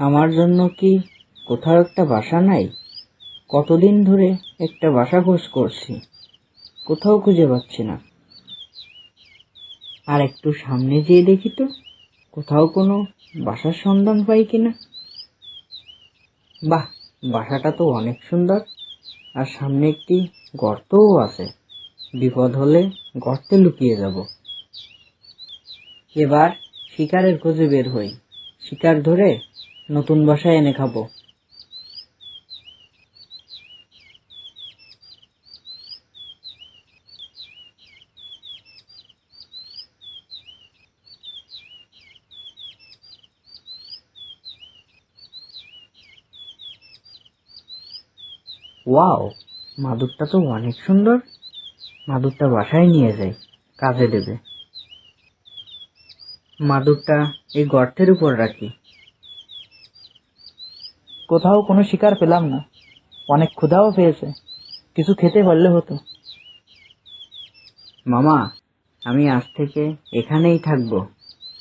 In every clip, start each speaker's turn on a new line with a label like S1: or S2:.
S1: আমার জন্য কি কোথাও একটা বাসা নাই? কতদিন ধরে একটা বাসা খোঁজ করছি, কোথাও খুঁজে পাচ্ছি না। আর একটু সামনে যেয়ে দেখি তো, কোথাও কোনো বাসার সন্ধান পাই কিনা। বাহ, বাসাটা তো অনেক সুন্দর, আর সামনে একটি গর্তও আছে। বিপদ হলে গর্তে লুকিয়ে যাব। এবার শিকারের খোঁজে বের হই। শিকার ধরে নতুন বাসায় এনে খাব। ওয়াও, মাদুরটা তো অনেক সুন্দর। মাদুরটা বাসায় নিয়ে যাই, কাজে দেবে। মাদুরটা এই গর্তের উপর রাখি।
S2: কোথাও কোনো শিকার পেলাম না। অনেক ক্ষুধাও পেয়েছে। কিছু খেতে পারলে হতো।
S1: মামা আমি আজ থেকে এখানেই থাকব।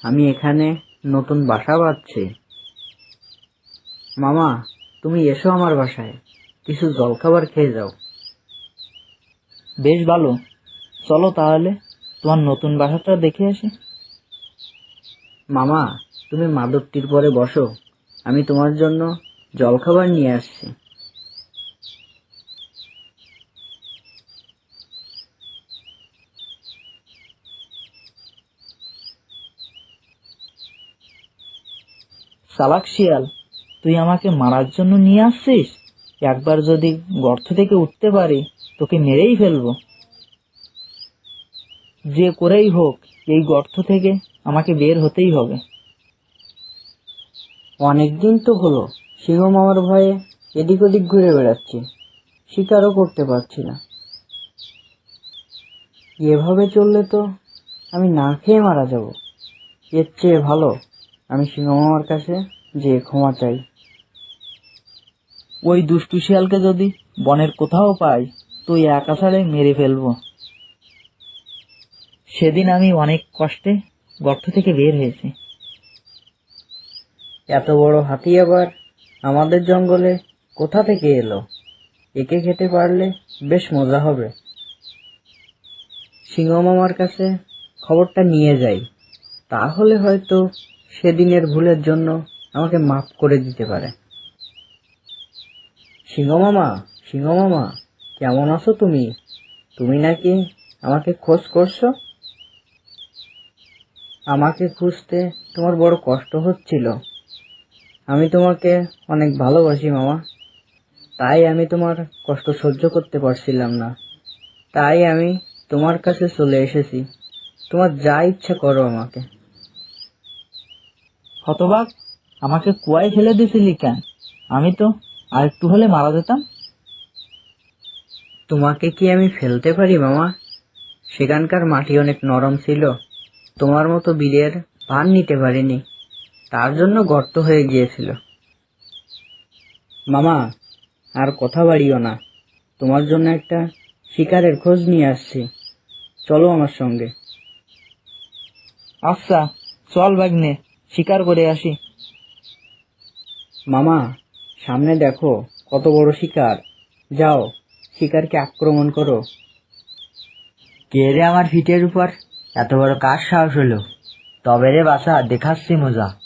S1: আমি এখানে নতুন বাসা বাঁধছি। মামা তুমি এসো আমার বাসায়। কিছু জলখাবার খেয়ে যাও।
S2: বেশ ভালো। চলো তাহলে তোমার নতুন বাসাটা দেখে আসি।
S1: মামা তুমি মাদকটির পরে বসো। আমি তোমার জন্য জলখাবার নিয়ে আসছি।
S2: চালাক শিয়াল, তুই আমাকে মারার জন্য নিয়ে আসছিস? একবার যদি গর্ত থেকে উঠতে পারি, তোকে মেরেই ফেলব। যে করেই হোক, এই গর্ত থেকে আমাকে বের হতেই হবে।
S1: অনেকদিন তো হলো সিংহ মামার ভয়ে এদিক ওদিক ঘুরে বেড়াচ্ছি। শিকারও করতে পারছি না। এভাবে চললে তো আমি না খেয়ে মারা যাব। এর চেয়ে ভালো আমি সিংহ মামার কাছে যে ক্ষমা চাই।
S2: ওই দুষ্টু শিয়ালকে যদি বনের কোথাও পাই তুই একা ছাড়ে মেরে ফেলব। সেদিন আমি অনেক কষ্টে গর্ত থেকে বের হয়েছি।
S1: এত বড় হাতি আবার আমাদের জঙ্গলে কোথা থেকে এলো? একে খেতে পারলে বেশ মজা হবে। সিংহ মামার কাছে খবরটা নিয়ে যাই। তাহলে হয়তো সেদিনের ভুলের জন্য আমাকে মাফ করে দিতে পারে। সিংহ মামা সিংহ মামা কেমন আছো তুমি? তুমি নাকি আমাকে খোঁজ করছ? আমাকে খুঁজতে তোমার বড় কষ্ট হচ্ছিল। আমি তোমাকে অনেক ভালোবাসি মামা। তাই আমি তোমার কষ্ট সহ্য করতে পারছিলাম না। তাই আমি তোমার কাছে চলে এসেছি। তোমার যা ইচ্ছা করো আমাকে।
S2: হতবাক আমাকে কুয়ায় ফেলে দিয়েছিলি কেন? আমি তো আর একটু হলে মারা যেতাম।
S1: তোমাকে কি আমি ফেলতে পারি মামা? সেখানকার মাটি অনেক নরম ছিল। তোমার মতো বীরের ভার নিতে পারিনি। তার জন্য গর্ত হয়ে গিয়েছিল। মামা, আর কথা বাড়িও না। তোমার জন্য একটা শিকারের খোঁজ নিয়ে আসছি। চলো আমার সঙ্গে।
S2: আচ্ছা চল বাগনে শিকার করে আসি।
S1: মামা, সামনে দেখো, কত বড় শিকার। যাও, শিকারকে আক্রমণ করো। কে রে আমার ফিটের উপর? এত বড় কার সাহস হলো? তবে রে বাসা দেখাচ্ছি মজা।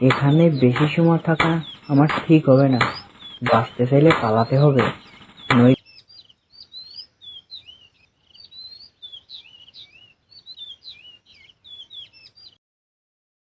S1: এখানে বেশি সময় থাকা আমার ঠিক হবে না। বাঁচতে চাইলে পালাতে হবে। নই